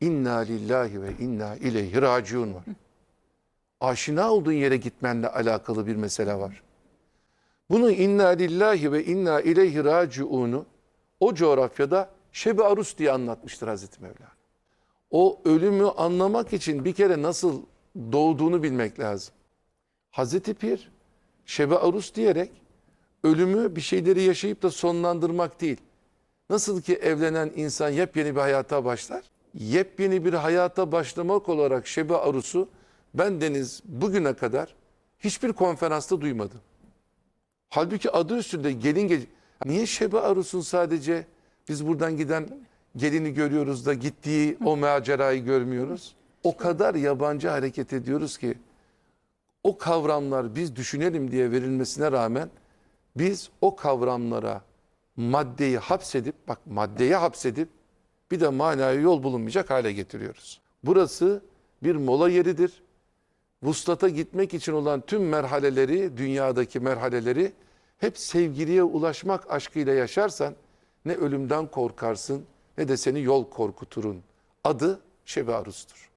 inna lillahi ve inna ileyhi raciun var. Aşina olduğun yere gitmenle alakalı bir mesele var. Bunu inna lillahi ve inna ileyhi raciunu o coğrafyada Şebi Arus diye anlatmıştır Hazreti Mevlana. O ölümü anlamak için bir kere nasıl doğduğunu bilmek lazım. Hazreti Pir Şebi Arus diyerek ölümü bir şeyleri yaşayıp da sonlandırmak değil. Nasıl ki evlenen insan yepyeni bir hayata başlar. Yepyeni bir hayata başlamak olarak Şebi Arus'u ben Deniz bugüne kadar hiçbir konferansta duymadım. Halbuki adı üstünde gelin gel. Niye Şebi Arus'un sadece biz buradan giden gelini görüyoruz da gittiği o macerayı görmüyoruz? O kadar yabancı hareket ediyoruz ki o kavramlar biz düşünelim diye verilmesine rağmen biz o kavramlara maddeyi hapsedip bak maddeye hapsedip bir de manaya yol bulunmayacak hale getiriyoruz. Burası bir mola yeridir. Vuslata gitmek için olan tüm merhaleleri, dünyadaki merhaleleri hep sevgiliye ulaşmak aşkıyla yaşarsan ne ölümden korkarsın ne de seni yol korkuturun. Adı Şebi.